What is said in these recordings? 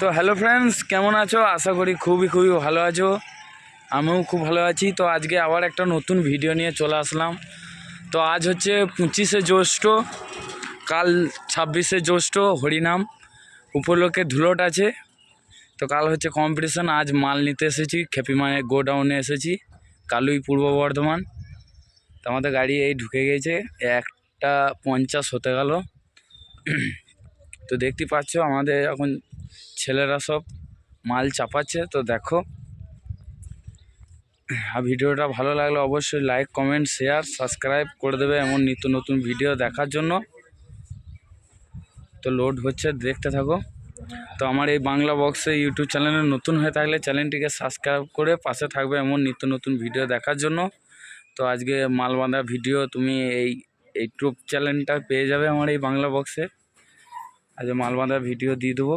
তো hello friends কেমন আছো? আশা করি খুবই খুবই ভালো আছো। আমিও খুব ভালো আছি। তো আজকে আবার একটা নতুন ভিডিও নিয়ে চলে আসলাম। তো আজ হচ্ছে পঁচিশে জ্যৈষ্ঠ, কাল ছাব্বিশে জ্যৈষ্ঠ, হরিনাম। উপলক্ষে ধুলোট আছে। তো কাল হচ্ছে কম্পিটিশন আজ মাল নিতে এসেছি। খেপি মায়ের গোডাউনে এসেছি। কালুই পূর্ব বর্ধমান। তো আমাদের গাড়ি এই ঢুকে গেছে। একটা পঞ্চাশ হতে গেল। তো দেখতে পাচ্ছ আমাদের এখন ছেলেরা সব মাল চাপাচ্ছে, তো দেখো। আর ভিডিওটা ভালো লাগলে অবশ্যই লাইক কমেন্ট শেয়ার সাবস্ক্রাইব করে দেবে এমন নিত্য নতুন ভিডিও দেখার জন্য। তো লোড হচ্ছে, দেখতে থাকো। তো আমার এই বাংলা বক্সে ইউটিউব চ্যানেলে নতুন হয়ে থাকলে চ্যানেলটিকে সাবস্ক্রাইব করে পাশে থাকবে এমন নিত্য নতুন ভিডিও দেখার জন্য। তো আজকে মাল বাঁধা ভিডিও তুমি এই ইউটিউব চ্যানেলটা পেয়ে যাবে আমার এই বাংলা বক্সে আজ মাল বাঁধা ভিডিও দিয়ে দেবো।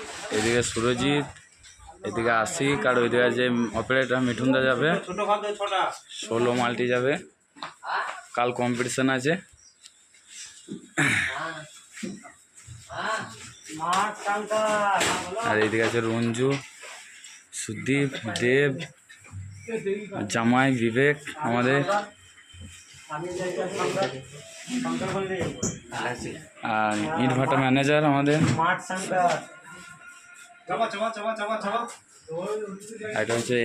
এদিকে সুরজিৎ, এদিকে আশিক আর ওইদিকে যে অপারেটর মিঠুনদা যাবে, ষোলো মাল্টি যাবে। কাল কম্পিটিশন আছে। আর এদিকে আছে রঞ্জু, সুদীপ, দেব, জামাই, বিবেক আমাদের। আর ইট ভাটা ম্যানেজার আমাদের। এটা হচ্ছে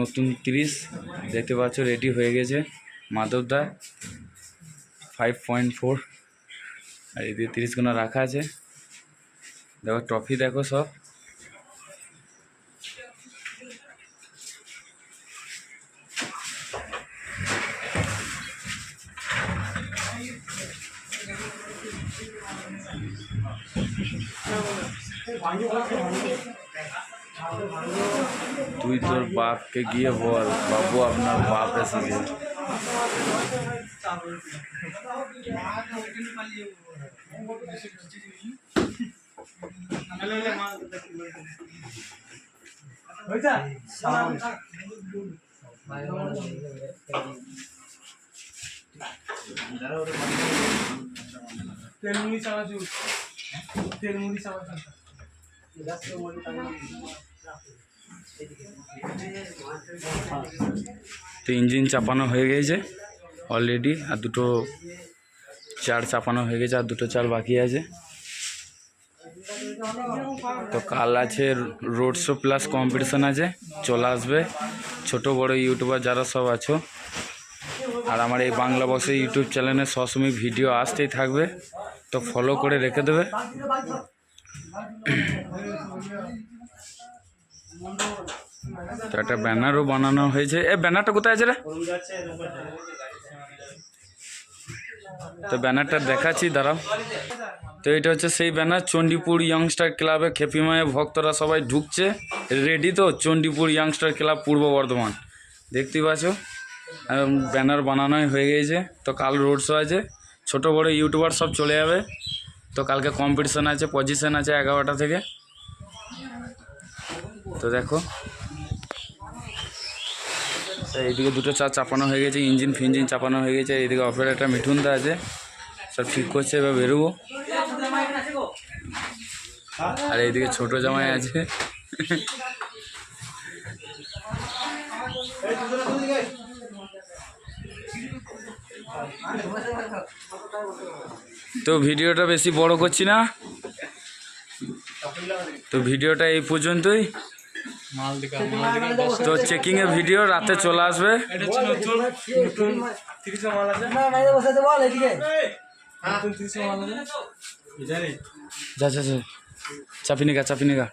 নতুন তিরিশ, দেখতে পাচ্ছ রেডি হয়ে গেছে। মাধবদা ফাইভ পয়েন্ট ফোর আর এদিকে তিরিশগুলো রাখা আছে। দেখো ট্রফি দেখো সব। তুই তোর বাপকে গিয়ে বল বাবু আপনার বাপ এসেছে তেলমুড়ি চানাচুর তেলমুড়ি চানাচুর তো ইঞ্জিন চাপানো হয়ে গেছে অলরেডি আর দুটো চার চাপানো হয়ে গেছে, আর দুটো চার বাকি আছে। তো কাল আছে রোড শো প্লাস কম্পিটিশান আছে, চলে আসবে। ছোট, বড় ইউটিউবার যারা সব আছো। আর আমার এই বাংলা বসে ইউটিউব চ্যানেলে সবসময় ভিডিও আসতেই থাকবে। তো ফলো করে রেখে দেবে। তো একটা ব্যানারও বানানো হয়েছে। এ ব্যানারটা কোথায় আছে রে? তো ব্যানারটা দেখাচ্ছি, দাঁড়াও। তো এটা হচ্ছে সেই ব্যানার চণ্ডীপুর ইয়াংস্টার ক্লাবে খেপিমায়ে ভক্তরা সবাই ঢুকছে। রেডি তো? চণ্ডীপুর ইয়াংস্টার ক্লাব পূর্ব বর্ধমান। দেখতেই পাচ্ছ? ব্যানার বানানোই হয়ে গিয়েছে তো কাল রোড শো আছে। ছোটো বড়ো ইউটিউবার সব চলে যাবে। তো কালকে কম্পিটিশন আছে পজিশন আছে এগারোটা থেকে। তো দেখো। এইদিকে দুটো চা চাপানো হয়ে গেছে, ইঞ্জিন ফিঞ্জিন চাপানো হয়ে গেছে, এইদিকে অপারেটার মিঠুনদা আছে। সব ঠিক করছে, এবার বেরোবো। আর এইদিকে ছোট জামাই আছে। তো ভিডিওটা বেশি বড় করছি না। তো ভিডিওটা এই পর্যন্তই। তো চেকিং এর ভিডিও রাতে চলে আসবে। যা যা যা। চাপিনি গা চাপিনি গা।